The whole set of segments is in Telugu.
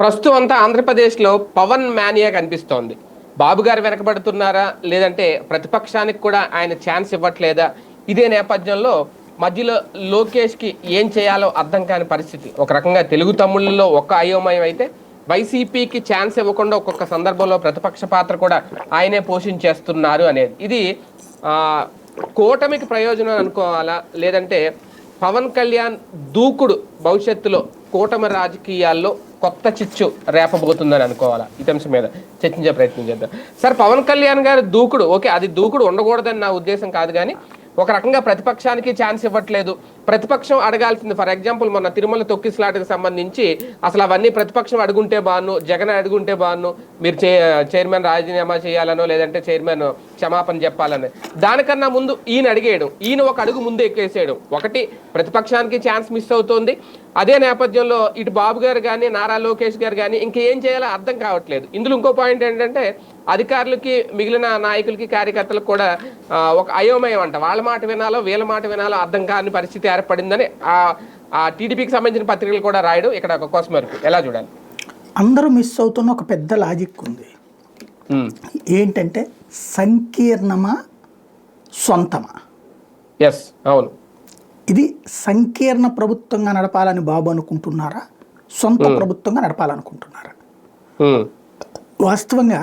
ప్రస్తుతం అంతా ఆంధ్రప్రదేశ్లో పవన్ మానియా కనిపిస్తోంది. బాబు గారు వెనకబడుతున్నారా? లేదంటే ప్రతిపక్షానికి కూడా ఆయన ఛాన్స్ ఇవ్వట్లేదా? ఇదే నేపథ్యంలో మధ్యలో లోకేష్కి ఏం చేయాలో అర్థం కాని పరిస్థితి. ఒక రకంగా తెలుగు తమ్ముళ్ళలో ఒక్క అయోమయం అయితే వైసీపీకి ఛాన్స్ ఇవ్వకుండా ఒక్కొక్క సందర్భంలో ప్రతిపక్ష పాత్ర కూడా ఆయనే పోషించేస్తున్నారు అనేది. ఇది ఆ, కూటమికి ప్రయోజనం అనుకోవాలా? లేదంటే పవన్ కళ్యాణ్ దూకుడు భవిష్యత్తులో కూటమి రాజకీయాల్లో కొత్త చిచ్చు రేపబోతుందని అనుకోవాలా? ఈ అంశం మీద చర్చించే ప్రయత్నం చేద్దాం. సార్ పవన్ కళ్యాణ్ గారి దూకుడు ఓకే అది దూకుడు ఉండకూడదని నా ఉద్దేశం కాదు కానీ ఒక రకంగా ప్రతిపక్షానికి ఛాన్స్ ఇవ్వట్లేదు. ప్రతిపక్షం అడగాల్సింది. ఫర్ ఎగ్జాంపుల్ మొన్న తిరుమల తొక్కిసలాటకు సంబంధించి అసలు అవన్నీ ప్రతిపక్షం అడుగుంటే బాను జగన్ అడుగుంటే బాను మీరు చే చైర్మన్ రాజీనామా చేయాలనో లేదంటే చైర్మన్ క్షమాపణ చెప్పాలని. దానికన్నా ముందు ఈయన అడిగేయడం ఈయన ఒక అడుగు ముందు ఎక్కేసేయడం ఒకటి ప్రతిపక్షానికి ఛాన్స్ మిస్ అవుతోంది. అదే నేపథ్యంలో ఇటు బాబు గారు కానీ నారా లోకేష్ గారు కానీ ఇంకేం చేయాలో అర్థం కావట్లేదు. ఇందులో ఇంకో పాయింట్ ఏంటంటే అధికారులకి మిగిలిన నాయకులకి కార్యకర్తలకు కూడా ఒక అయోమయం అంట. వాళ్ళ మాట వినాలో వీళ్ళ మాట వినాలో అర్థం కాని పరిస్థితి ఏర్పడిందని ఆ ఆ టీడీపీకి సంబంధించిన పత్రికలు కూడా రాయడం. ఇక్కడ ఒక కోసం వరకు ఎలా చూడాలి? అందరూ మిస్ అవుతున్న ఒక పెద్ద లాజిక్ ఉంది. ఏంటంటే సంకీర్ణమా సొంతమా? ఎస్ అవును. ఇది సంకీర్ణ ప్రభుత్వంగా నడపాలని బాబు అనుకుంటున్నారా? సొంత ప్రభుత్వంగా నడపాలనుకుంటున్నారా? వాస్తవంగా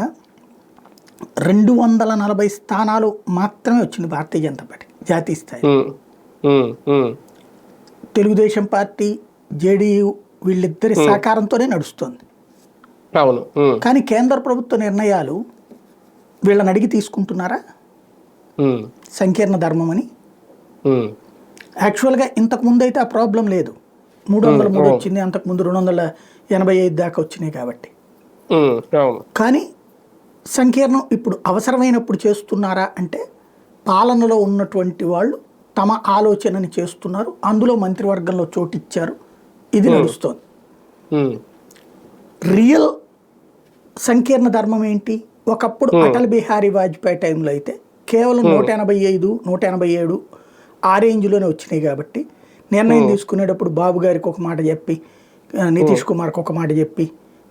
రెండు వందల నలభై స్థానాలు మాత్రమే వచ్చింది భారతీయ జనతా పార్టీ జాతీయ స్థాయి. తెలుగుదేశం పార్టీ జేడీయూ వీళ్ళిద్దరి సహకారంతోనే నడుస్తోంది. అవును కానీ కేంద్ర ప్రభుత్వ నిర్ణయాలు వీళ్ళని అడిగి తీసుకుంటున్నారా? సంకీర్ణ ధర్మం అని యాక్చువల్గా ఇంతకు ముందు అయితే ఆ ప్రాబ్లం లేదు. మూడు వందల మూడు వచ్చింది అంతకుముందు రెండు వందల ఎనభై ఐదు దాకా వచ్చినాయి కాబట్టి. కానీ సంకీర్ణం ఇప్పుడు అవసరమైనప్పుడు చేస్తున్నారా అంటే పాలనలో ఉన్నటువంటి వాళ్ళు తమ ఆలోచనని చేస్తున్నారు. అందులో మంత్రివర్గంలో చోటిచ్చారు. ఇది నడుస్తోంది. రియల్ సంకీర్ణ ధర్మం ఏంటి? ఒకప్పుడు అటల్ బిహారీ వాజ్పేయి టైంలో అయితే కేవలం నూట ఎనభై ఐదు నూట ఎనభై ఏడు ఆ రేంజ్లోనే వచ్చినాయి కాబట్టి నిర్ణయం తీసుకునేటప్పుడు బాబు గారికి ఒక మాట చెప్పి నితీష్ కుమార్కి ఒక మాట చెప్పి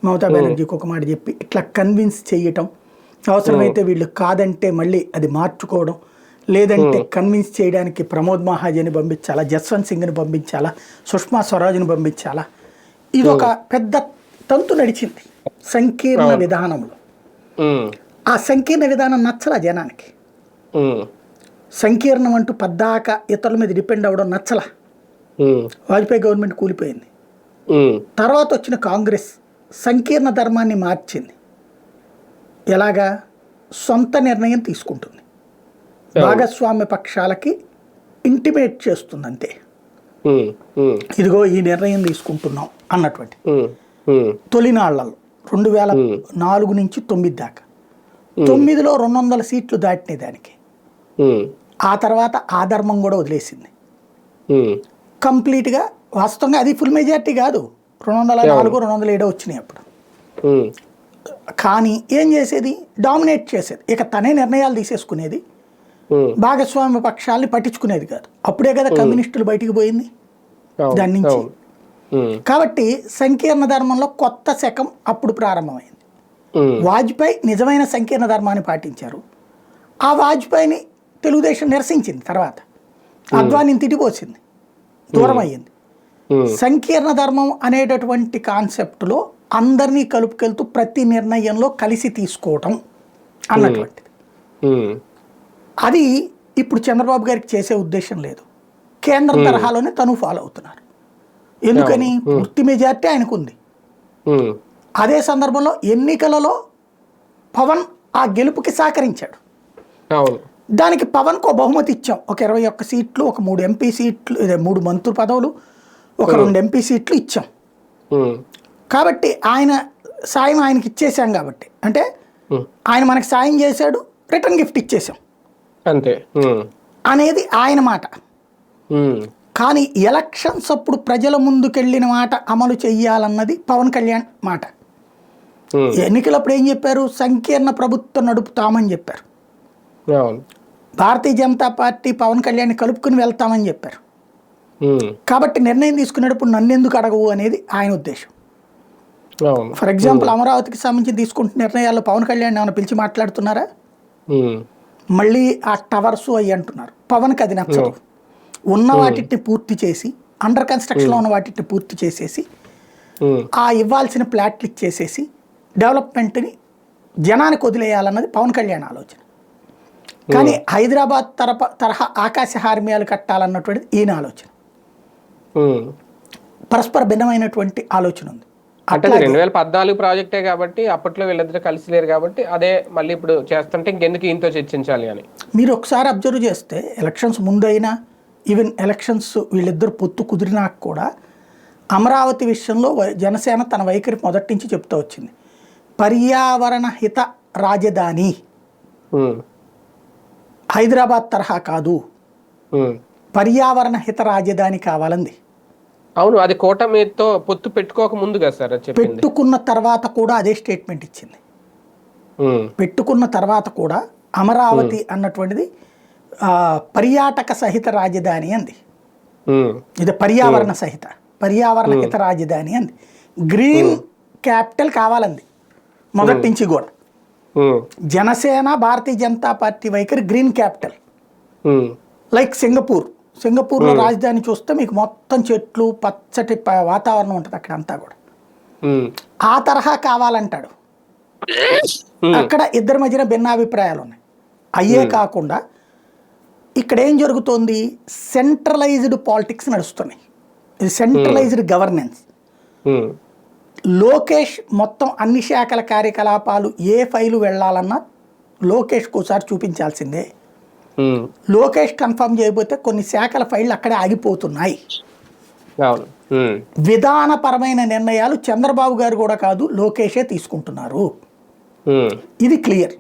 మమతా బెనర్జీకి ఒక మాట చెప్పి ఇట్లా కన్విన్స్ చేయటం అవసరమైతే వీళ్ళు కాదంటే మళ్ళీ అది మార్చుకోవడం లేదంటే కన్విన్స్ చేయడానికి ప్రమోద్ మహాజని పంపించాలా జస్వంత్ సింగ్ని పంపించాలా సుష్మా స్వరాజ్ని పంపించాలా? ఇది ఒక పెద్ద తంతు నడిచింది సంకీర్ణ విధానంలో. ఆ సంకీర్ణ విధానం నచ్చలా జనానికి? సంకీర్ణం అంటూ పద్దాక ఇతరుల మీద డిపెండ్ అవ్వడం నచ్చలా? వాజ్పేయి గవర్నమెంట్ కూలిపోయింది. తర్వాత వచ్చిన కాంగ్రెస్ సంకీర్ణ ధర్మాన్ని మార్చింది. ఎలాగా? సొంత నిర్ణయం తీసుకుంటుంది. భాగస్వామ్య పక్షాలకి ఇంటిమేట్ చేస్తుంది అంతే ఇదిగో ఈ నిర్ణయం తీసుకుంటున్నాం అన్నటువంటి. తొలినాళ్ళలో రెండు వేల నాలుగు నుంచి తొమ్మిది దాకా. తొమ్మిదిలో రెండు వందల సీట్లు దాటినాయి దానికి. ఆ తర్వాత ఆ ధర్మం కూడా వదిలేసింది. కంప్లీట్గా వాస్తవంగా అది ఫుల్ మెజార్టీ కాదు. రెండు వందల నాలుగు రెండు వందల ఏడో వచ్చినాయి అప్పుడు. కానీ ఏం చేసేది? డామినేట్ చేసేది. ఇక తనే నిర్ణయాలు తీసేసుకునేది. భాగస్వామ్య పక్షాలని పట్టించుకునేది కాదు. అప్పుడే కదా కమ్యూనిస్టులు బయటికి పోయింది. దాని నుంచి. కాబట్టి సంకీర్ణ ధర్మంలో కొత్త శకం అప్పుడు ప్రారంభమైంది. వాజ్పేయి నిజమైన సంకీర్ణ ధర్మాన్ని పాటించారు. ఆ వాజ్పేయిని తెలుగుదేశం నిరసించింది తర్వాత. అద్వానిని తిటిపోసింది దూరం అయ్యింది. సంకీర్ణ ధర్మం అనేటటువంటి కాన్సెప్ట్లో అందరినీ కలుపుకెళ్తూ ప్రతి నిర్ణయంలో కలిసి తీసుకోవటం అన్నటువంటిది. అది ఇప్పుడు చంద్రబాబు గారికి చేసే ఉద్దేశం లేదు. కేంద్రం తరహాలోనే తను ఫాలో అవుతున్నారు. ఎందుకని? పూర్తి మెజార్టీ ఆయనకు ఉంది ఉమ్, అదే సందర్భంలో ఎన్నికలలో పవన్ ఆ గెలుపుకి సహకరించాడు. దానికి పవన్కు బహుమతి ఇచ్చాం. ఒక ఇరవై ఒక్క సీట్లు ఒక మూడు ఎంపీ సీట్లు ఇదే మూడు మంత్రి పదవులు ఒక రెండు ఎంపీ సీట్లు ఇచ్చాం. కాబట్టి ఆయన సాయం ఆయనకి ఇచ్చేసాం కాబట్టి. అంటే ఆయన మనకి సాయం చేశాడు రిటర్న్ గిఫ్ట్ ఇచ్చేసాం అంతే. అనేది ఆయన మాట. కానీ ఎలక్షన్స్ అప్పుడు ప్రజల ముందుకెళ్ళిన మాట అమలు చెయ్యాలన్నది పవన్ కళ్యాణ్ మాట. ఎన్నికలప్పుడు ఏం చెప్పారు? సంకీర్ణ ప్రభుత్వం నడుపుతామని చెప్పారు. భారతీయ జనతా పార్టీ పవన్ కళ్యాణ్ కలుపుకుని వెళ్తామని చెప్పారు. కాబట్టి నిర్ణయం తీసుకునేటప్పుడు నన్ను ఎందుకు అడగవు అనేది ఆయన ఉద్దేశం. ఫర్ ఎగ్జాంపుల్ అమరావతికి సంబంధించి తీసుకుంటున్న నిర్ణయాల్లో పవన్ కళ్యాణ్ ఏమైనా పిలిచి మాట్లాడుతున్నారా? మళ్ళీ ఆ టవర్స్ అవి అంటున్నారు. పవన్కి అది నచ్చదు. ఉన్న వాటిని పూర్తి చేసి అండర్ కన్స్ట్రక్షన్లో ఉన్న వాటిని పూర్తి చేసేసి ఆ ఇవ్వాల్సిన ప్లాట్లు ఇచ్చేసేసి డెవలప్మెంట్ని జనానికి వదిలేయాలన్నది పవన్ కళ్యాణ్ ఆలోచన. కానీ హైదరాబాద్ తరప తరహా ఆకాశ హార్మ్యాలు కట్టాలన్నటువంటిది ఈయన ఆలోచన. పరస్పర భిన్నమైనటువంటి ఆలోచన ఉంది. అంటే రెండు వేల పద్నాలుగు ప్రాజెక్టే కాబట్టి అప్పట్లో వీళ్ళిద్దరు కలిసి లేరు కాబట్టి అదే మళ్ళీ ఇప్పుడు చేస్తుంటే ఇంకెందుకు ఈయనతో చర్చించాలి అని. మీరు ఒకసారి అబ్జర్వ్ చేస్తే ఎలక్షన్స్ ముందైనా ఈవెన్ ఎలక్షన్స్ వీళ్ళిద్దరు పొత్తు కుదిరినాక కూడా అమరావతి విషయంలో జనసేన తన వైఖరి మొదటి నుంచి చెప్తూ వచ్చింది. పర్యావరణ హిత రాజధాని. హైదరాబాద్ తరహా కాదు. పర్యావరణ హిత రాజధాని కావాలంది. అవును అది కూటమితో పొత్తు పెట్టుకోక ముందు కదా సార్ పెట్టుకున్న తర్వాత కూడా అదే స్టేట్మెంట్ ఇచ్చింది. పెట్టుకున్న తర్వాత కూడా అమరావతి అన్నటువంటిది పర్యాటక సహిత రాజధాని అంది. ఇది పర్యావరణ సహిత పర్యావరణ హిత రాజధాని అంది. గ్రీన్ క్యాపిటల్ కావాలంది మొదటి నుంచి కూడా. జనసేన భారతీయ జనతా పార్టీ వైఖరి గ్రీన్ క్యాపిటల్. Like Singapore. సింగపూర్లో రాజధాని చూస్తే మీకు మొత్తం చెట్లు పచ్చటి వాతావరణం ఉంటుంది అక్కడ అంతా కూడా. ఆ తరహా కావాలంటాడు. అక్కడ ఇద్దరి మధ్యన భిన్నాభిప్రాయాలు ఉన్నాయి అయ్యే కాకుండా ఇక్కడ ఏం జరుగుతోంది? సెంట్రలైజ్డ్ పాలిటిక్స్ నడుస్తున్నాయి. ఇది సెంట్రలైజ్డ్ గవర్నెన్స్. లోకేష్ మొత్తం అన్ని శాఖల కార్యకలాపాలు ఏ ఫైలు వెళ్ళాలన్నా లోకేష్కి ఒకసారి చూపించాల్సిందే. లోకేష్ కన్ఫర్మ్ చేయకపోతే కొన్ని శాఖల ఫైళ్ళు అక్కడే ఆగిపోతున్నాయి. విధానపరమైన నిర్ణయాలు చంద్రబాబు గారు కూడా కాదు లోకేషే తీసుకుంటున్నారు. ఇది క్లియర్.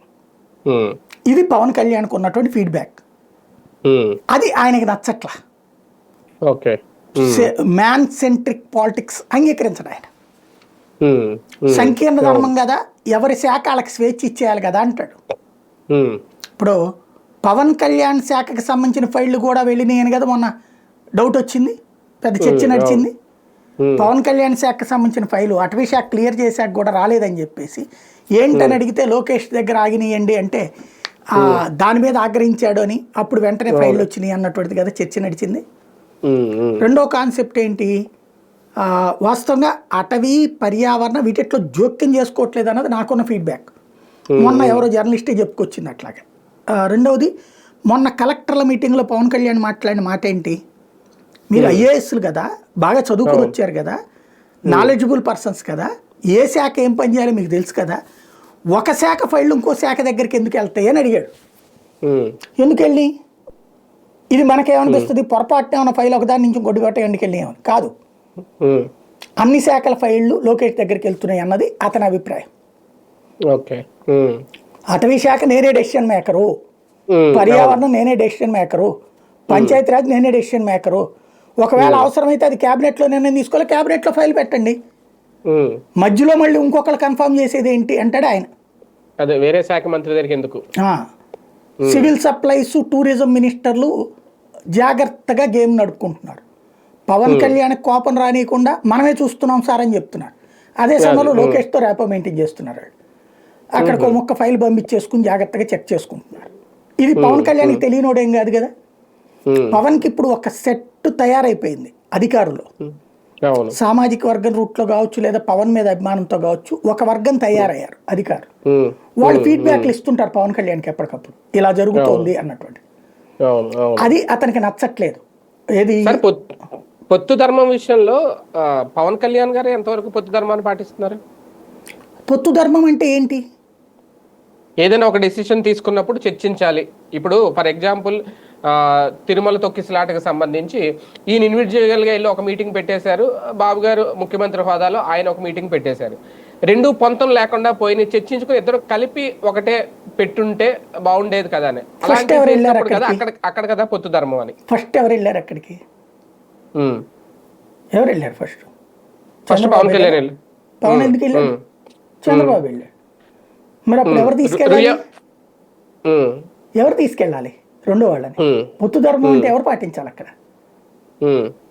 ఇది పవన్ కళ్యాణ్కి ఉన్నటువంటి ఫీడ్బ్యాక్. అది ఆయనకి నచ్చట్లా. ఓకే. మ్యాన్ సెంట్రిక్ పాలిటిక్స్ అంగీకరించడు ఆయన. సంకీర్ణ ధర్మం కదా ఎవరి శాఖ వాళ్ళకి స్వేచ్ఛ ఇచ్చేయాలి కదా అంటాడు. ఇప్పుడు పవన్ కళ్యాణ్ శాఖకి సంబంధించిన ఫైళ్ళు కూడా వెళ్ళినాయని కదా మొన్న డౌట్ వచ్చింది పెద్ద చర్చ నడిచింది. పవన్ కళ్యాణ్ శాఖకి సంబంధించిన ఫైలు అటవీ శాఖ క్లియర్ చేశాక కూడా రాలేదని చెప్పేసి ఏంటని అడిగితే లోకేష్ దగ్గర ఆగినాయండి అంటే దాని మీద ఆగ్రహించాడు అని అప్పుడు వెంటనే ఫైళ్ళు వచ్చినాయి అన్నటువంటిది కదా చర్చ నడిచింది. రెండో కాన్సెప్ట్ ఏంటి? వాస్తవంగా అటవీ పర్యావరణ వీటిట్లో జోక్యం చేసుకోవట్లేదు అన్నది నాకున్న ఫీడ్బ్యాక్. మొన్న ఎవరో జర్నలిస్టే చెప్పుకొచ్చింది అట్లాగే. రెండవది మొన్న కలెక్టర్ల మీటింగ్లో పవన్ కళ్యాణ్ మాట్లాడిన మాట ఏంటి మీరు ఐఏఎస్లు కదా బాగా చదువుకుని వచ్చారు కదా నాలెడ్జబుల్ పర్సన్స్ కదా ఏ శాఖ ఏం పని చేయాలో మీకు తెలుసు కదా ఒక శాఖ ఫైళ్ళు ఇంకో శాఖ దగ్గరికి ఎందుకు వెళ్తాయి అని అడిగాడు. ఎందుకు వెళ్ళి ఇది మనకేమనిపిస్తుంది? పొరపాటున ఏమైనా ఫైల్ ఒకదాని నుంచి ఇంకోటి ఒకటి ఎందుకు వెళ్ళి కాదు. అన్ని శాఖల ఫైళ్ళు లోకేష్ దగ్గరికి వెళ్తున్నాయి అన్నది అతని అభిప్రాయం. ఓకే. అటవీ శాఖ నేనే డెసిషన్ మేకరు పర్యావరణం నేనే డెసిషన్ మేకరు పంచాయతీరాజ్ నేనే డెసిషన్ మేకరు ఒకవేళ అవసరమైతే అది క్యాబినెట్లో నిర్ణయం తీసుకోవాలి క్యాబినెట్లో ఫైల్ పెట్టండి. మధ్యలో మళ్ళీ ఇంకొకరు కన్ఫర్మ్ చేసేది ఏంటి అంటాడు ఆయన. అదే వేరే శాఖ మంత్రి దగ్గరికి ఎందుకు. సివిల్ సప్లైస్ టూరిజం మినిస్టర్లు జాగ్రత్తగా గేమ్ నడుపుకుంటున్నారు. పవన్ కళ్యాణ్ కోపం రానియకుండా మనమే చూస్తున్నాం సార్ అని చెప్తున్నారు. అదే సమయంలో లోకేష్తో రేపో మెయింటైన్ చేస్తున్నారు. అక్కడికి ఒక ముక్క ఫైల్ పంపించేసుకుని జాగ్రత్తగా చెక్ చేసుకుంటున్నారు. ఇది పవన్ కళ్యాణ్కి తెలియనోడేం కాదు కదా? పవన్కి ఇప్పుడు ఒక సెట్ తయారైపోయింది అధికారులు. సామాజిక వర్గం రూట్లో కావచ్చు లేదా పవన్ మీద అభిమానంతో కావచ్చు ఒక వర్గం తయారయ్యారు అధికారులు. వాళ్ళు ఫీడ్బ్యాక్లు ఇస్తుంటారు పవన్ కళ్యాణ్కి ఎప్పటికప్పుడు. ఇలా జరుగుతోంది అన్నటువంటి. అది అతనికి నచ్చట్లేదు. ఏది? పొత్తు ధర్మం విషయంలో పవన్ కళ్యాణ్ గారు ఎంతవరకు పొత్తు ధర్మాన్ని పాటిస్తున్నారు? పొత్తు ధర్మం అంటే ఏంటి? ఏదైనా ఒక డెసిషన్ తీసుకున్నప్పుడు చర్చించాలి. ఇప్పుడు ఫర్ ఎగ్జాంపుల్ తిరుమల తొక్కిసలాటకు సంబంధించి ఈయన ఇండివిజువల్గా వెళ్ళి ఒక మీటింగ్ పెట్టేశారు. బాబు గారు ముఖ్యమంత్రి హోదాలో ఆయన ఒక మీటింగ్ పెట్టేశారు. రెండు పొంతం లేకుండా పోయి చర్చించుకుని ఇద్దరు కలిపి ఒకటే పెట్టుంటే బాగుండేది కదా అని. అలాంటి ఎవరు వెళ్ళారు కదా అక్కడ అక్కడ కదా పొత్తు ధర్మం అని. ఫస్ట్ ఎవరు వెళ్ళారు అక్కడికి. ఎవరు వెళ్ళారు ఫస్ట్ ఫస్ట్ పవన్ కళ్యాణ్ వెళ్ళి పవన్ ఎందుకు వెళ్ళాడు ఉమ్. చంద్రబాబు వెళ్ళాడు మరి అప్పుడు ఎవరు తీసుకెళ్ళాలి? ఎవరు తీసుకెళ్ళాలి? రెండో వాళ్ళని. ఉమ్, పొత్తు ధర్మం అంటే ఎవరు పాటించాలి అక్కడ?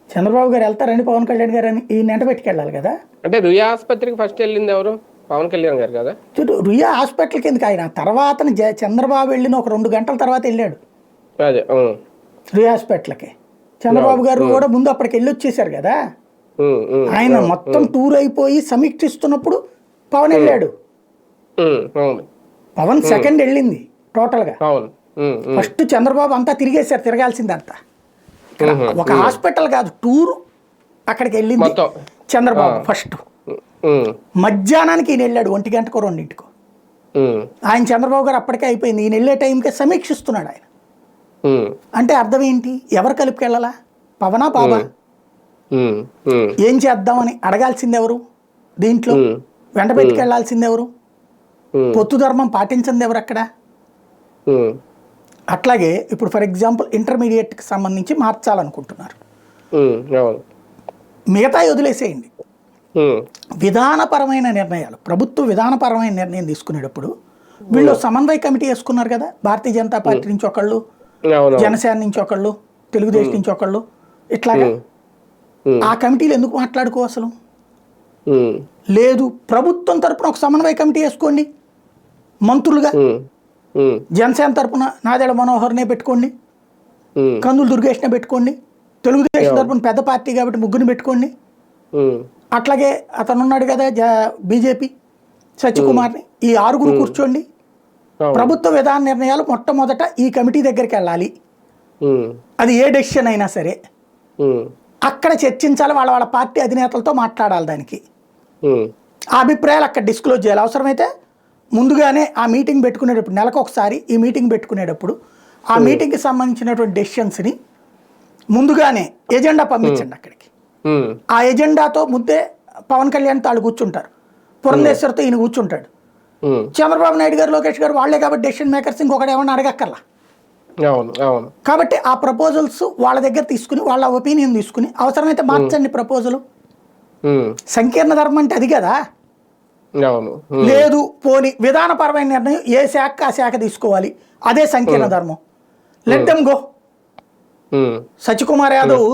చంద్రబాబు గారు వెళ్తారని పవన్ కళ్యాణ్ గారు అని ఈ నెంట పెట్టుకెళ్ళాలి కదా? అంటే రుయా ఆసుపత్రికి ఫస్ట్ వెళ్ళింది ఎవరు? పవన్ కళ్యాణ్ గారు కదా? రుయా హాస్పిటల్కి ఎందుకు ఆయన? తర్వాత చంద్రబాబు వెళ్ళిన ఒక రెండు గంటల తర్వాత వెళ్ళాడు. అదే రుయా హాస్పిటల్కి. చంద్రబాబు గారు కూడా ముందు అప్పటికి వెళ్ళి వచ్చేసారు కదా ఆయన మొత్తం టూర్ అయిపోయి సమీక్షిస్తున్నప్పుడు పవన్ వెళ్ళాడు. పవన్ సెకండ్ వెళ్ళింది టోటల్గా. ఉమ్, ఉమ్, ఫస్ట్ చంద్రబాబు అంతా తిరిగేశారు తిరగాల్సిందంతా. ఒక హాస్పిటల్ కాదు టూర్ అక్కడికి వెళ్ళింది. చంద్రబాబు ఫస్ట్. మధ్యాహ్నానికి ఈయన వెళ్ళాడు ఒంటి గంటకో రెండింటికో. ఆయన చంద్రబాబు గారు అప్పటికే అయిపోయింది ఈయన వెళ్ళే టైంకే సమీక్షిస్తున్నాడు ఆయన. అంటే అర్థం ఏంటి? ఎవరు కలుపుకెళ్ళాలా? పవనా బాబా? ఏం చేద్దామని అడగాల్సింది ఎవరు? దీంట్లో. వెంట ఎవరు? పొత్తు ధర్మం పాటించింది ఎవరు అక్కడ ఉమ్, అట్లాగే ఇప్పుడు ఫర్ ఎగ్జాంపుల్ ఇంటర్మీడియట్కి సంబంధించి మార్చాలనుకుంటున్నారు. అవును. మిగతా వదిలేసేయండి. విధానపరమైన నిర్ణయాలు ప్రభుత్వ విధానపరమైన నిర్ణయం తీసుకునేటప్పుడు వీళ్ళు సమన్వయ కమిటీ వేసుకున్నారు కదా భారతీయ జనతా పార్టీ నుంచి ఒకళ్ళు జనసేన నుంచి ఒకళ్ళు తెలుగుదేశం నుంచి ఒకళ్ళు ఇట్లాగా? ఆ కమిటీలు ఎందుకు మాట్లాడుకో అసలు? లేదు ప్రభుత్వం తరపున ఒక సమన్వయ కమిటీ వేసుకోండి. మంత్రులుగా? జనసేన తరపున నాదెడ మనోహర్నే పెట్టుకోండి. కందులు దుర్గేష్నే పెట్టుకోండి. తెలుగుదేశం తరపున పెద్ద పార్టీ కాబట్టి ముగ్గురిని పెట్టుకోండి. అట్లాగే అతను ఉన్నాడు కదా జ బీజేపీ సత్యకుమార్ని. ఈ ఆరుగురు కూర్చోండి. ప్రభుత్వ విధాన నిర్ణయాలు మొట్టమొదట ఈ కమిటీ దగ్గరికి వెళ్ళాలి. అది ఏ డెసిషన్ అయినా సరే. అక్కడ చర్చించాలి వాళ్ళ వాళ్ళ పార్టీ అధినేతలతో మాట్లాడాలి దానికి. ఆ అభిప్రాయాలు అక్కడ డిస్క్లోజ్ చేయాలి. అవసరమైతే ముందుగానే ఆ మీటింగ్ పెట్టుకునేటప్పుడు నెలకు ఒకసారి ఈ మీటింగ్ పెట్టుకునేటప్పుడు ఆ మీటింగ్కి సంబంధించినటువంటి డెసిషన్స్ని ముందుగానే ఎజెండా పంపించండి అక్కడికి. ఆ ఎజెండాతో ముద్దే పవన్ కళ్యాణ్ తాళ్ళు కూర్చుంటారు. పురంధేశ్వరితో ఈయన కూర్చుంటాడు. చంద్రబాబు నాయుడు గారు లోకేష్ గారు వాళ్ళే కాబట్టి డెసిషన్ మేకర్స్ ఇంకొకటి ఏమన్నా అడగక్కర్లా? కాబట్టి ఆ ప్రపోజల్స్ వాళ్ళ దగ్గర తీసుకుని వాళ్ళ ఒపీనియన్ తీసుకుని అవసరమైతే మార్చండి ప్రపోజల్ సంకీర్ణ ధర్మం అంటే అది కదా. లేదు పోని విధానపరమైన నిర్ణయం ఏ శాఖ ఆ శాఖ తీసుకోవాలి? అదే సంకీర్ణ ధర్మం. Let them go um, Satyakumar Yadav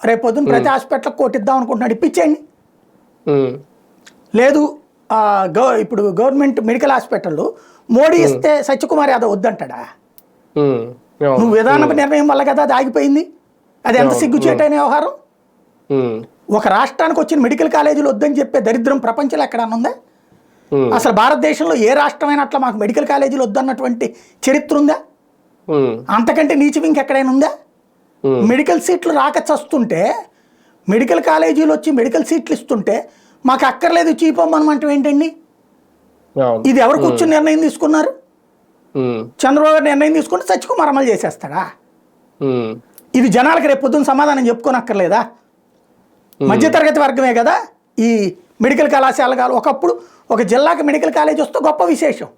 రేపు పొద్దున్న ప్రతి హాస్పిటల్ కోటిద్దాం అనుకుంటున్నాడు. ఇప్పించేయండి. లేదు గవ ఇప్పుడు గవర్నమెంట్ మెడికల్ హాస్పిటల్లో మోడీ ఇస్తే సత్యకుమార్ యాదవ్ వద్దంటాడా? నువ్వు విధాన నిర్ణయం వల్ల కదా అది ఆగిపోయింది? అది ఎంత సిగ్గుచేటైన వ్యవహారం? ఒక రాష్ట్రానికి వచ్చిన మెడికల్ కాలేజీలు వద్దని చెప్పే దరిద్రం ప్రపంచంలో ఎక్కడన్నా ఉందా? అసలు భారతదేశంలో ఏ రాష్ట్రమైనా అట్లా మాకు మెడికల్ కాలేజీలు వద్దన్నటువంటి చరిత్ర ఉందా? అంతకంటే నీచం ఇంకెక్కడైనా ఉందా? మెడికల్ సీట్లు రాక చస్తుంటే మెడికల్ కాలేజీలు వచ్చి మెడికల్ సీట్లు ఇస్తుంటే మాకు అక్కర్లేదు చీపమ్మనమంటే ఏంటండి? ఇది ఎవరు కూర్చుని నిర్ణయం తీసుకున్నారు? చంద్రబాబు గారు నిర్ణయం తీసుకుంటే సత్యకుమార్ అమలు చేసేస్తాడా? ఇది జనాలకు రేపు పొద్దున్న సమాధానం చెప్పుకోనక్కర్లేదా? మధ్యతరగతి వర్గమే కదా ఈ మెడికల్ కళాశాల కాదు ఒకప్పుడు ఒక జిల్లాకి మెడికల్ కాలేజ్ వస్తే గొప్ప విశేషం.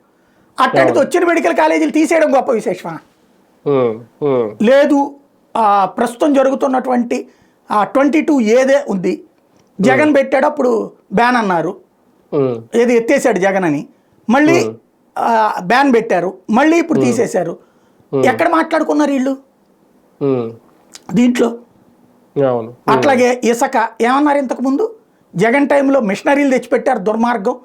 అట్టడికి వచ్చిన మెడికల్ కాలేజీలు తీసేయడం గొప్ప విశేషమా? లేదు ప్రస్తుతం జరుగుతున్నటువంటి ట్వంటీ టూ ఏదే ఉంది. జగన్ పెట్టాడు అప్పుడు బ్యాన్ అన్నారు. ఏది ఎత్తేసాడు జగన్ అని. మళ్ళీ బ్యాన్ పెట్టారు. మళ్ళీ ఇప్పుడు తీసేశారు. ఎక్కడ మాట్లాడుకున్నారు వీళ్ళు? దీంట్లో. అట్లాగే ఇసుక ఏమన్నారు ఇంతకు ముందు? జగన్ టైంలో మిషనరీలు తెచ్చిపెట్టారు దుర్మార్గం.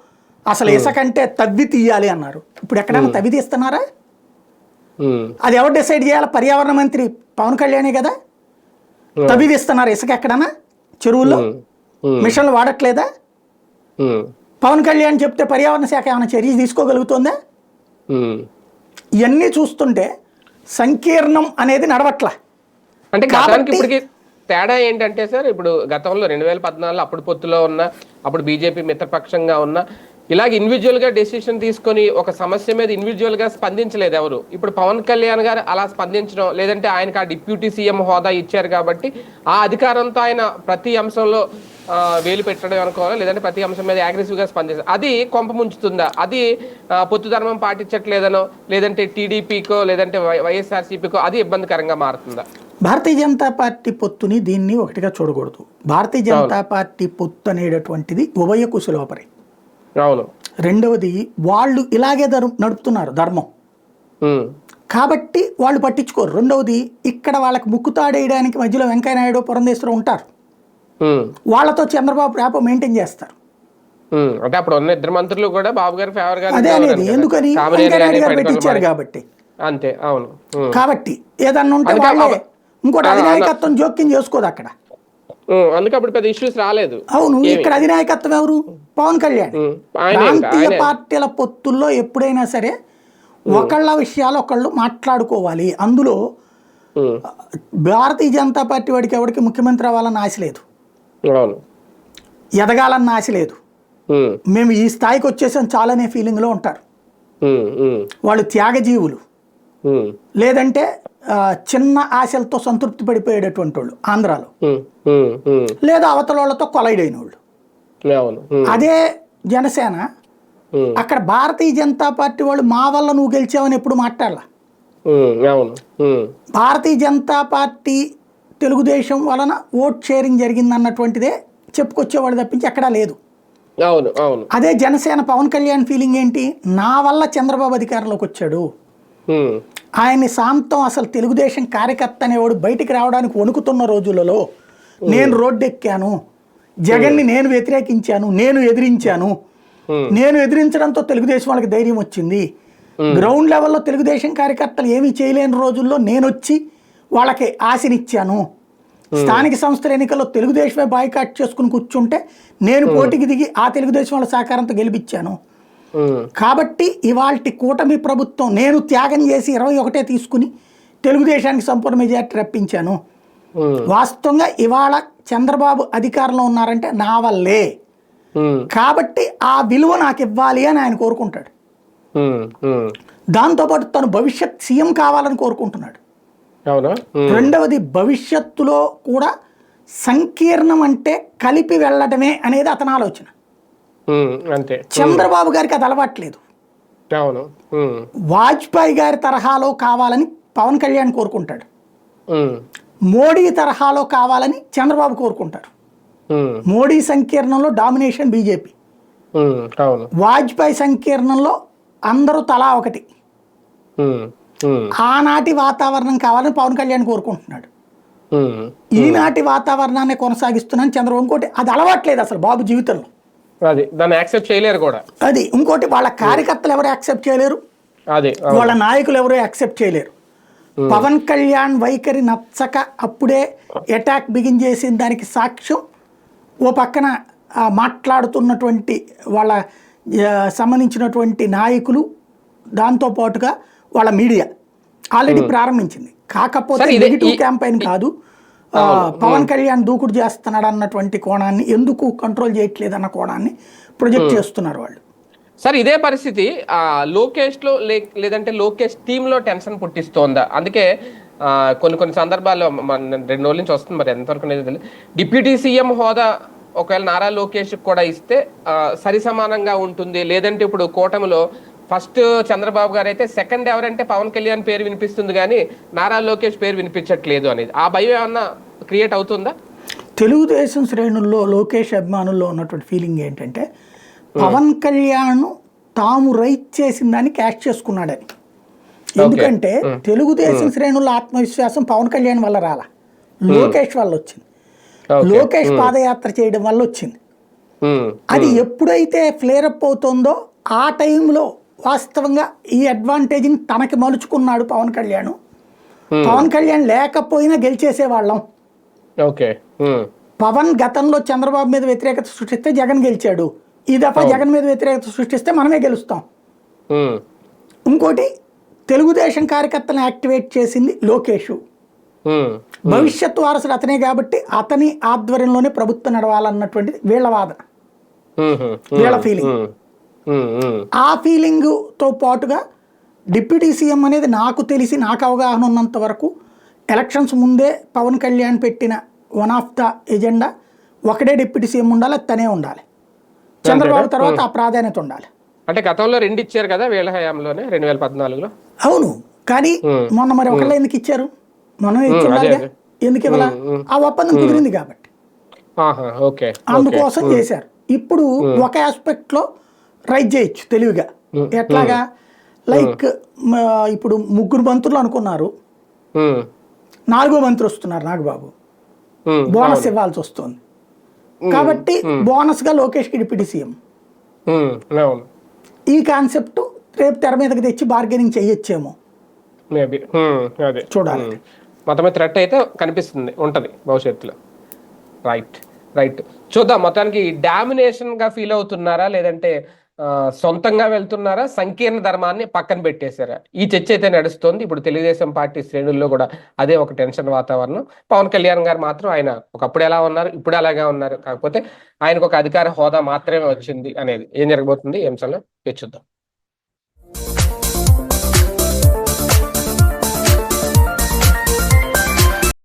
అసలు ఇసుక అంటే తవ్వి తీయాలి అన్నారు. ఇప్పుడు ఎక్కడైనా తవ్వి తీస్తున్నారా? అది ఎవరు డిసైడ్ చేయాలి? పర్యావరణ మంత్రి పవన్ కళ్యాణే కదా? తవ్వి తీస్తున్నారు ఇసుక ఎక్కడన్నా చెరువుల్లో? మిషన్లు వాడట్లేదా? పవన్ కళ్యాణ్ చెప్తే పర్యావరణ శాఖ ఏమైనా చర్య తీసుకోగలుగుతుందా. ఇవన్నీ చూస్తుంటే సంకీర్ణం అనేది నడవట్ల. అంటే కాబట్టి- ఇప్పటికి తేడా ఏంటంటే సార్ ఇప్పుడు గతంలో రెండు వేల పద్నాలుగులో అప్పుడు పొత్తులో ఉన్న అప్పుడు బీజేపీ మిత్రపక్షంగా ఉన్న ఇలాగ ఇండివిజువల్గా డెసిషన్ తీసుకొని ఒక సమస్య మీద ఇండివిజువల్గా స్పందించలేదు ఎవరు. ఇప్పుడు పవన్ కళ్యాణ్ గారు అలా స్పందించడం లేదంటే ఆయనకు ఆ డిప్యూటీ సీఎం హోదా ఇచ్చారు కాబట్టి ఆ అధికారంతో ఆయన ప్రతి అంశంలో వేలు పెట్టడం అనుకోవాలా? లేదంటే ప్రతి అంశం మీద అగ్రెసివ్గా స్పందిస్తారు అది కొంప ముంచుతుందా? అది పొత్తు ధర్మం పాటించట్లేదనో లేదంటే టీడీపీకో లేదంటే వైఎస్ఆర్సీపీకో అది ఇబ్బందికరంగా మారుతుందా? భారతీయ జనతా పార్టీ పొత్తుని దీన్ని ఒకటిగా చూడకూడదు. భారతీయ జనతా పార్టీ పొత్తు అనేటటువంటిది ఉభయ కుశలోపరి. అవును రెండవది వాళ్ళు ఇలాగే నడుపుతున్నారు ధర్మం. కాబట్టి వాళ్ళు పట్టించుకోరు. రెండవది ఇక్కడ వాళ్ళకి ముక్కుతాడేయడానికి మధ్యలో వెంకయ్య నాయుడు పురంధేశ్వరం ఉంటారు. వాళ్ళతో చంద్రబాబు ర్యాపో మెయింటైన్ చేస్తారు. అంటే అప్పుడు ఉన్న ఇద్దరు మంత్రులు కూడా బాబు గారి ఫేవర్గా అదే అనేది. ఎందుకని? పెట్టించారు కాబట్టి. అంతే అవును. కాబట్టి ఏదన్నా ఉంటే వాళ్ళే. ఇంకోటి అధినాయకత్వం జోక్యం చేసుకోదు అక్కడ. అందుకే అప్పుడు పెద్ద ఇష్యూస్ రాలేదు. అవును ఇక్కడ అధినాయకత్వం ఎవరు? పవన్ కళ్యాణ్. ప్రాంతీయ పార్టీల పొత్తుల్లో ఎప్పుడైనా సరే ఒకళ్ళ విషయాలు ఒకళ్ళు మాట్లాడుకోవాలి. అందులో భారతీయ జనతా పార్టీ వాడికి ఎవరికి ముఖ్యమంత్రి అవ్వాలన్న ఆశ లేదు. ఎదగాలన్న ఆశ లేదు. మేము ఈ స్థాయికి వచ్చేసాం చాలనే ఫీలింగ్లో ఉంటారు. వాళ్ళు త్యాగజీవులు. లేదంటే చిన్న ఆశలతో సంతృప్తి పడిపోయేటటువంటి వాళ్ళు ఆంధ్రాలో. లేదా అవతల వాళ్ళతో కొలైడ్ అయిన వాళ్ళు అదే జనసేన. అక్కడ భారతీయ జనతా పార్టీ వాళ్ళు మా వల్ల నువ్వు గెలిచావని ఎప్పుడు మాట్లాడాల? భారతీయ జనతా పార్టీ తెలుగుదేశం వలన ఓట్ షేరింగ్ జరిగిందన్నటువంటిదే చెప్పుకొచ్చేవాళ్ళు తప్పించి ఎక్కడా లేదు. అదే జనసేన పవన్ కళ్యాణ్ ఫీలింగ్ ఏంటి? నా వల్ల చంద్రబాబు అధికారంలోకి వచ్చాడు. ఆయన్ని శాంతం అసలు తెలుగుదేశం కార్యకర్త అనేవాడు బయటికి రావడానికి వణుకుతున్న రోజులలో నేను రోడ్డెక్కాను. జగన్ని నేను వ్యతిరేకించాను. నేను ఎదిరించాను. నేను ఎదిరించడంతో తెలుగుదేశం వాళ్ళకి ధైర్యం వచ్చింది. గ్రౌండ్ లెవెల్లో తెలుగుదేశం కార్యకర్తలు ఏమీ చేయలేని రోజుల్లో నేను వచ్చి వాళ్ళకి ఆశనిచ్చాను. స్థానిక సంస్థల ఎన్నికల్లో తెలుగుదేశమే బాయ్కాట్ చేసుకుని కూర్చుంటే నేను పోటీకి దిగి ఆ తెలుగుదేశం వాళ్ళ సహకారంతో గెలిపించాను. కాబట్టి ఇవాల్టి కూటమి ప్రభుత్వం నేను త్యాగం చేసి ఇరవై ఒకటే తీసుకుని తెలుగుదేశానికి సంపూర్ణ మెజార్టీ రప్పించాను. వాస్తవంగా ఇవాళ చంద్రబాబు అధికారంలో ఉన్నారంటే నా వల్లే. కాబట్టి ఆ విలువ నాకు ఇవ్వాలి అని ఆయన కోరుకుంటాడు. దాంతోపాటు తను భవిష్యత్ సీఎం కావాలని కోరుకుంటున్నాడు. రెండవది భవిష్యత్తులో కూడా సంకీర్ణం అంటే కలిపి వెళ్ళడమే అనేది అతని ఆలోచన. అంతే. చంద్రబాబు గారికి అది అలవాట్లేదు. అవును. వాజ్పేయి గారి తరహాలో కావాలని పవన్ కళ్యాణ్ కోరుకుంటాడు. మోడీ తరహాలో కావాలని చంద్రబాబు కోరుకుంటారు. మోడీ సంకీర్ణంలో డామినేషన్ బీజేపీ. వాజ్పేయి సంకీర్ణంలో అందరూ తలా ఒకటి. ఆనాటి వాతావరణం కావాలని పవన్ కళ్యాణ్ కోరుకుంటున్నాడు. ఈనాటి వాతావరణాన్ని కొనసాగిస్తున్నాను చంద్రబాబు ఇంకోటి అది అలవాట్లేదు అసలు బాబు జీవితంలో. అది దాన్ని యాక్సెప్ట్ చేయలేరు కూడా. అది ఇంకోటి వాళ్ళ కార్యకర్తలు ఎవరు యాక్సెప్ట్ చేయలేరు? అది వాళ్ళ నాయకులు ఎవరు యాక్సెప్ట్ చేయలేరు? పవన్ కళ్యాణ్ వైఖరి నచ్చక అప్పుడే అటాక్ బిగిన్ చేసిన దానికి సాక్ష్యం ఓ పక్కన మాట్లాడుతున్నటువంటి వాళ్ళ సంబంధించినటువంటి నాయకులు దాంతో పాటుగా వాళ్ళ మీడియా ఆల్రెడీ ప్రారంభించింది. కాకపోతే నెగిటివ్ క్యాంపెయిన్ కాదు. పవన్ కళ్యాణ్ దూకుడు చేస్తున్నాడు అన్నటువంటి కోణాన్ని ఎందుకు కంట్రోల్ చేయట్లేదు అన్న కోణాన్ని ప్రొజెక్ట్ చేస్తున్నారు వాళ్ళు. సార్ ఇదే పరిస్థితి. లోకేష్లో లేదంటే లోకేష్ టీమ్లో టెన్షన్ పుట్టిస్తోందా? అందుకే కొన్ని కొన్ని సందర్భాల్లో రెండు రోజుల నుంచి వస్తుంది మరి ఎంతవరకు తెలియదు డిప్యూటీ సీఎం హోదా ఒకవేళ నారా లోకేష్ కూడా ఇస్తే సరి సమానంగా ఉంటుంది. లేదంటే ఇప్పుడు కూటమిలో ఫస్ట్ చంద్రబాబు గారు అయితే సెకండ్ ఎవరంటే పవన్ కళ్యాణ్ పేరు వినిపిస్తుంది కానీ నారా లోకేష్ పేరు వినిపించట్లేదు అనేది. ఆ భయం ఏమన్నా క్రియేట్ అవుతుందా? తెలుగుదేశం శ్రేణుల్లో లోకేష్ అభిమానుల్లో ఉన్నటువంటి ఫీలింగ్ ఏంటంటే పవన్ కళ్యాణ్ తాము రైట్ చేసిన దాన్ని క్యాష్ చేసుకున్నాడని. ఎందుకంటే తెలుగుదేశం శ్రేణుల్లో ఆత్మవిశ్వాసం పవన్ కళ్యాణ్ వల్ల రాల. లోకేష్ వల్ల వచ్చింది. లోకేష్ పాదయాత్ర చేయడం వల్ల వచ్చింది. అది ఎప్పుడైతే ఫ్లేరప్ అవుతుందో ఆ టైంలో వాస్తవంగా ఈ అడ్వాంటేజ్ని తనకి మలుచుకున్నాడు పవన్ కళ్యాణ్. Hmm. పవన్ కళ్యాణ్ లేకపోయినా గెలిచేసే వాళ్ళం ఓకే. ఉమ్, పవన్ గతంలో చంద్రబాబు మీద వ్యతిరేకత సృష్టిస్తే జగన్ గెలిచాడు. ఈ దఫా జగన్ మీద వ్యతిరేకత సృష్టిస్తే మనమే గెలుస్తాం. ఇంకోటి తెలుగుదేశం కార్యకర్తలను యాక్టివేట్ చేసింది లోకేష్. భవిష్యత్ వారసుడు అతనే కాబట్టి అతని ఆధ్వర్యంలోనే ప్రభుత్వం నడవాలన్నటువంటిది వీళ్ళ వాదన వీళ్ళ ఫీలింగ్ ఆ ఫీలింగ్తో పాటుగా డిప్యూటీ సీఎం అనేది నాకు తెలిసి నాకు అవగాహన ఉన్నంత వరకు ఎలక్షన్స్ ముందే పవన్ కళ్యాణ్ పెట్టిన వన్ ఆఫ్ ద ఎజెండా ఒకడే డిప్యూటీ సీఎం ఉండాలి తనే ఉండాలి. చంద్రబాబు తర్వాత ఆ ప్రాధాన్యత ఉండాలి. అంటే గతంలో రెండు ఇచ్చారు కదా వీళ్ళ హయాంలోనే రెండు వేల పద్నాలుగులో? అవును. కానీ మొన్న మరి ఒకళ్ళే ఎందుకు ఇచ్చారు? మనం. ఎందుకు ఇవ్వాల? ఆ ఒప్పందం కుదిరింది కాబట్టి. అందుకోసం చేశారు. ఇప్పుడు ఒక ఆస్పెక్ట్లో రైట్ చేయొచ్చు తెలివిగా. ఎట్లాగా? లైక్ ఇప్పుడు ముగ్గురు మంత్రులు అనుకున్నారు. నాలుగో మంత్రి వస్తున్నారు నాగబాబు. బోనస్ ఇవ్వాల్సి వస్తుంది. కాబట్టి బోనస్గా లోకేష్కి డిప్యూటీ సీఎం. ఈ కాన్సెప్ట్ రేపు తెర మీదకి తెచ్చి బార్గెనింగ్ చేయొచ్చేమో. మేబీ అదే. చూడాలి. మొత్తమే థ్రెట్ అయితే కనిపిస్తుంది ఉంటది భవిష్యత్తులో. రైట్ రైట్ చూద్దాం మొత్తానికి డామినేషన్గా ఫీల్ అవుతున్నారా? లేదంటే సొంతంగా వెళ్తున్నారా? సంకీర్ణ ధర్మాన్ని పక్కన పెట్టేశారా? ఈ చర్చ అయితే నడుస్తోంది. ఇప్పుడు తెలుగుదేశం పార్టీ శ్రేణుల్లో కూడా అదే ఒక టెన్షన్ వాతావరణం. పవన్ కళ్యాణ్ గారు మాత్రం ఆయన ఒకప్పుడు ఎలా ఉన్నారు ఇప్పుడు అలాగే ఉన్నారు. కాకపోతే ఆయనకు ఒక అధికార హోదా మాత్రమే వచ్చింది అనేది. ఏం జరగబోతుంది? ఏం చలో చూద్దాం.